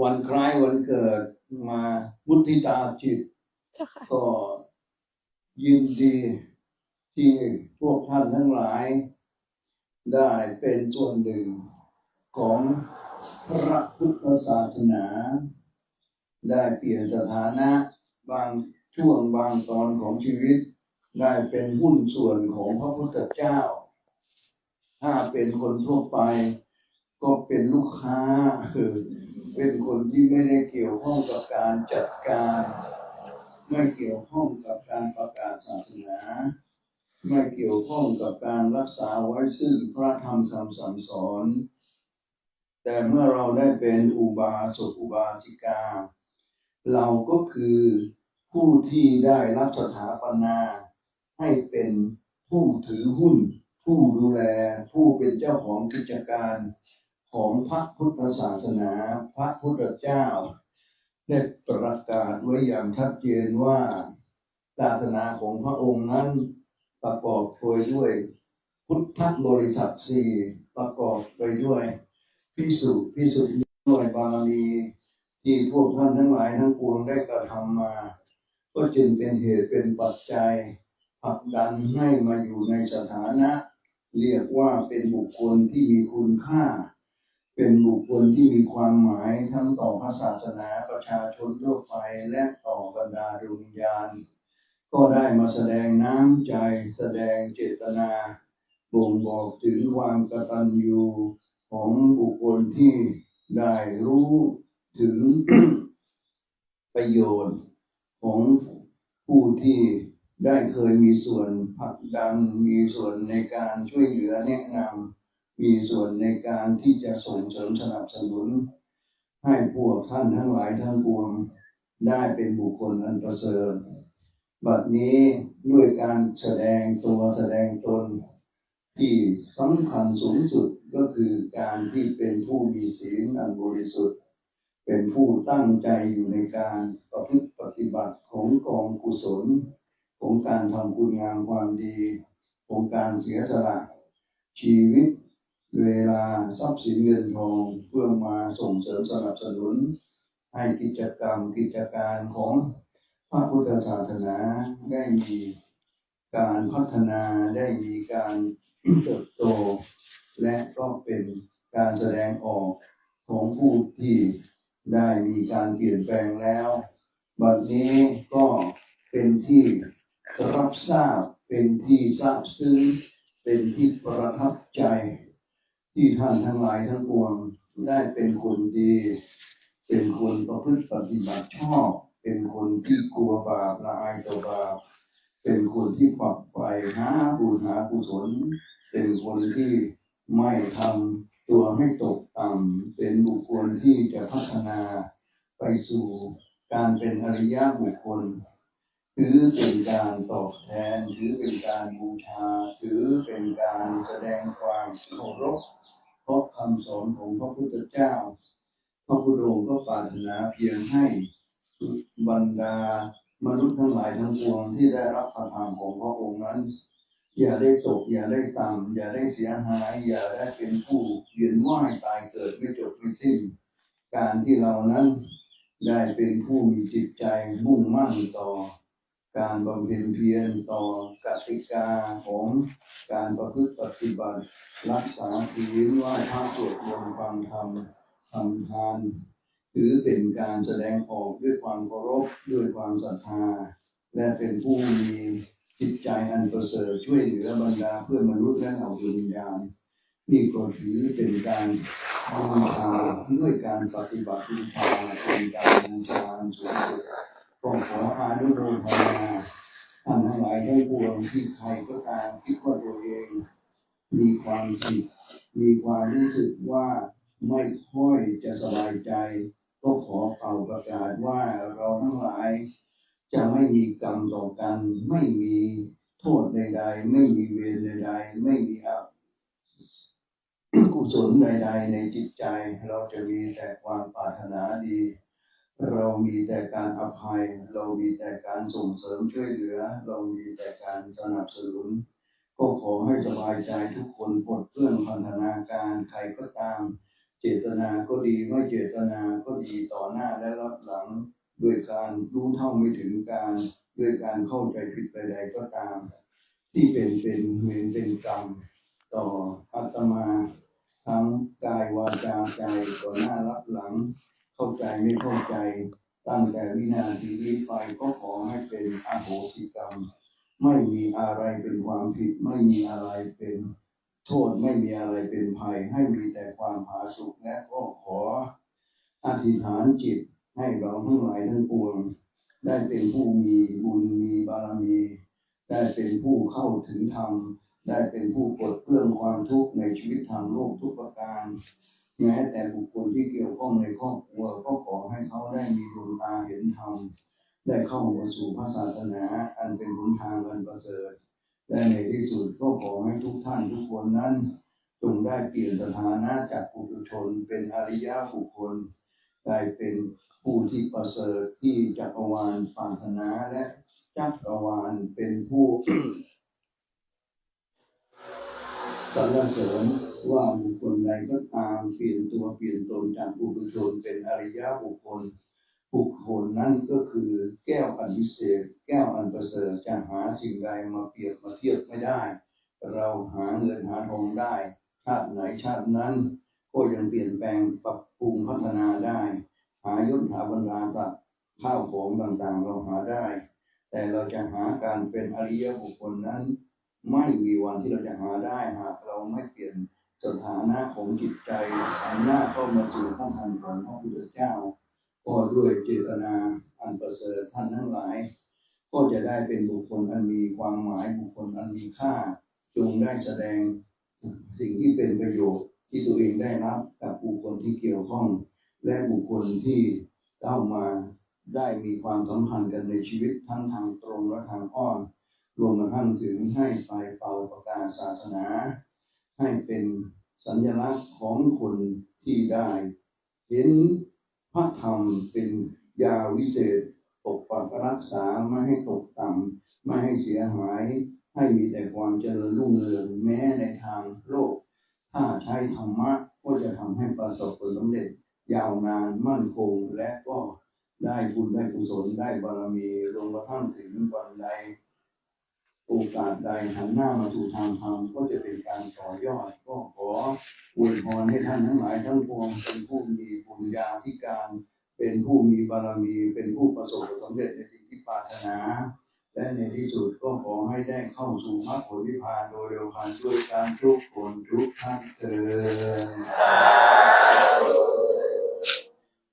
วันคล้ายวันเกิดมามุทิตาจิต เจ้าค่ะ ก็ยินดีที่พวกท่านทั้งหลาย ได้เป็นส่วนหนึ่งของพระพุทธศาสนา ได้เปลี่ยนสถานะบางช่วงบางตอนของชีวิต ได้เป็นหุ้นส่วนของพระพุทธเจ้า ถ้าเป็นคนทั่วไป ก็เป็นลูกค้าคือ เป็นคนที่ไม่ได้เกี่ยวข้องกับการจัดการ ไม่เกี่ยวข้องกับการประกาศศาสนา ไม่เกี่ยวข้องกับการรักษาไว้ซึ่งพระธรรมคำสั่งสอน แต่เมื่อเราได้เป็นอุบาสกอุบาสิกา เราก็คือผู้ที่ได้รับสถาปนาให้เป็นผู้ถือหุ้น ผู้ดูแล ผู้เป็นเจ้าของกิจการ ของพระพุทธศาสนา พระพุทธเจ้าได้ประกาศไว้อย่างชัดเจนว่าศาสนาของพระองค์นั้นประกอบไปด้วย พุทธบริษัทสี่ประกอบไปด้วยพิสุพิสุด้วยบารมีที่พวกท่านทั้งหลายทั้งปวงได้กระทำมา ก็จึงเป็นเหตุเป็นปัจจัยผลักดันให้มาอยู่ในสถานะ เรียกว่าเป็นบุคคลที่มีคุณค่า เป็นบุคคลที่มีความหมายทั้งต่อพระศาสนาประชาชนทั่วไปและต่อบรรดาดวงวิญญาณ ก็ได้มาแสดงน้ำใจ แสดงเจตนาบ่งบอกถึงความกตัญญูของบุคคลที่ได้รู้ถึงประโยชน์ของผู้ที่ได้เคยมีส่วนผลักดันมีส่วนในการช่วยเหลือแนะนำ มีส่วนในการที่จะส่งเสริมสนับสนุน ให้พวกท่านทั้งหลายทั้งปวงได้เป็นบุคคลอันประเสริฐบัดนี้ด้วยการแสดงตัวแสดงตน ที่สำคัญสูงสุดก็คือการที่เป็นผู้มีศีลอันบริสุทธิ์ เป็นผู้ตั้งใจอยู่ในการประพฤติปฏิบัติของกองกุศล ของการทำคุณงามความดี ของการเสียสละชีวิต เวลาทรัพย์สินเงินทองเพื่อมาส่งเสริมสนับสนุน ให้กิจกรรมกิจการของพระพุทธศาสนาได้มีการพัฒนาได้มีการเติบโต และก็เป็นการแสดงออกของผู้ที่ได้มีการเปลี่ยนแปลงแล้ว บัดนี้ก็เป็นที่รับทราบเป็นที่ทราบซึ้งเป็นที่ประทับใจ ที่ท่านทั้งหลายทั้งปวงได้เป็นคนดี เป็นคนประพฤติปฏิบัติชอบ เป็นคนที่กลัวบาปละอายต่อบาป เป็นคนที่ฝักใฝ่หาบุญหากุศล เป็นคนที่ไม่ทำตัวให้ตกต่ำ เป็นบุคคลที่จะพัฒนาไปสู่การเป็นอริยบุคคล ถือเป็นการตอบแทน ถือเป็นการบูชา ถือเป็นการแสดงความเคารพเพราะคำสอนของพระพุทธเจ้า พระพุทธองค์ก็ปรารถนาเพียงให้บรรดามนุษย์ทั้งหลายทั้งปวงที่ได้รับพระธรรมของพระองค์นั้น อย่าได้ตกอย่าได้ต่ำอย่าได้เสียหาย อย่าได้เป็นผู้เวียนว่ายตายเกิดไม่จบไม่สิ้น การที่เรานั้นได้เป็นผู้มีจิตใจมุ่งมั่นต่อ การบำเพ็ญเพียรต่อกติกาของการประพฤติปฏิบัติ รักษาศีลไหว้พระสวดมนต์ฟังธรรมทำทานถือเป็นการแสดงออกด้วยความเคารพด้วยความศรัทธา และเป็นผู้มีจิตใจอันประเสริฐช่วยเหลือบรรดาเพื่อนมนุษย์และเหล่าดวงวิญญาณนี่ก็ถือเป็นการบูชาด้วยการปฏิบัติบูชาเป็นการบูชานสูงสุด ก็ขออานุโมทนาท่านทั้งหลายทั้งปวงที่ใครก็ตามคิดว่าตัวเอง มีความผิดมีความรู้สึกว่าไม่ค่อยจะสบายใจ ก็ขอเป่าประกาศว่าเราทั้งหลาย จะไม่มีกรรมต่อกัน ไม่มีโทษใดๆ ไม่มีเวรใดๆ ไม่มีอกุศลใดๆ ในจิตใจ เราจะมีแต่ความปรารถนาดี เรามีแต่การอภัย เรามีแต่การส่งเสริมช่วยเหลือ เรามีแต่การสนับสนุนก็ขอให้สบายใจทุกคนปลดเปลื้องพันธนาการใครก็ตาม เจตนาก็ดีไม่เจตนาก็ดีต่อหน้าและรับหลังด้วยการรู้เท่าไม่ถึงการด้วยการเข้าใจผิดใดๆก็ตาม ที่เป็นเป็นเวรเป็นกรรมต่ออาตมา ทั้งกายวาจาใจต่อหน้ารับหลัง เข้าใจไม่เข้าใจตั้งแต่วินาทีนี้ไปก็ขอให้เป็นอโหสิกรรม ไม่มีอะไรเป็นความผิด ไม่มีอะไรเป็นโทษไม่มีอะไรเป็นภัย ให้มีแต่ความผาสุกและก็ขออธิษฐานจิตให้เราทั้งหลายทั้งปวง ได้เป็นผู้มีบุญมีบารมี ได้เป็นผู้เข้าถึงธรรม ได้เป็นผู้ปลดเปลื้องความทุกข์ในชีวิตทางโลกทุกประการ แม้แต่บุคคลที่เกี่ยวข้องในครอบครัวก็ขอให้เขาได้มีดวงตาเห็นธรรมได้เข้ามาสู่พระศาสนา อันเป็นหนทางอันประเสริฐและในที่สุดก็ขอให้ทุกท่านทุกคนนั้นจงได้เปลี่ยนสถานะจากปุถุชนเป็นอริยบุคคลได้เป็นผู้ที่ประเสริฐที่จักรวาลปรารถนาและจักรวาลเป็นผู้สรรเสริญ ว่าบุคคลใดก็ตามเปลี่ยนตัวเปลี่ยนตนจากปุถุชนเป็นอริยบุคคล บุคคลนั้นก็คือแก้วอันวิเศษ แก้วอันประเสริฐจะหาสิ่งใดมาเปรียบมาเทียบไม่ได้ เราหาเงินหาทองได้ ชาติไหนชาตินั้น ก็ยังเปลี่ยนแปลงปรับปรุงพัฒนาได้ หายศหาบรรดาศักดิ์ข้าวของต่างๆเราหาได้ แต่เราจะหาการเป็นอริยบุคคลนั้น ไม่มีวันที่เราจะหาได้หากเราไม่เปลี่ยน สถานะของจิตใจหันหน้าเข้ามาสู่พระธรรมของพระพุทธเจ้า ก็ด้วยเจตนาอันประเสริฐท่านทั้งหลาย ก็จะได้เป็นบุคคลอันมีความหมายบุคคลอันมีค่า จงได้แสดงสิ่งที่เป็นประโยชน์ที่ตัวเองได้รับกับบุคคลที่เกี่ยวข้อง และบุคคลที่เข้ามาได้มีความสัมพันธ์กันในชีวิตทั้งทางตรงและทางอ้อมรวมกระทั่งถึงให้ไปเป่าประกาศศาสนา ให้เป็นสัญลักษณ์ของคนที่ได้ เห็นพระธรรมเป็นยาวิเศษปกปักรักษาไม่ให้ตกต่ำไม่ให้เสียหาย ให้มีแต่ความเจริญรุ่งเรืองแม้ในทางโลก ถ้าใช้ธรรมะก็จะทำให้ประสบผลสำเร็จ ยาวนานมั่นคงและก็ได้บุญได้กุศลได้บารมีรวมกระทั่งถึงวันใด โอกาสใดหันหน้ามาสู่ทางธรรมก็จะเป็นการต่อยอด ก็ขออวยพรให้ท่านทั้งหลายทั้งปวงเป็นผู้มีบุญญาธิการ เป็นผู้มีบารมี เป็นผู้ประสบสำเร็จในสิ่งที่ปรารถนา และในที่สุดก็ขอให้ได้เข้าสู่มรรคผลนิพพานโดยเร็วพันด้วยการทุกคนทุกท่านเถิด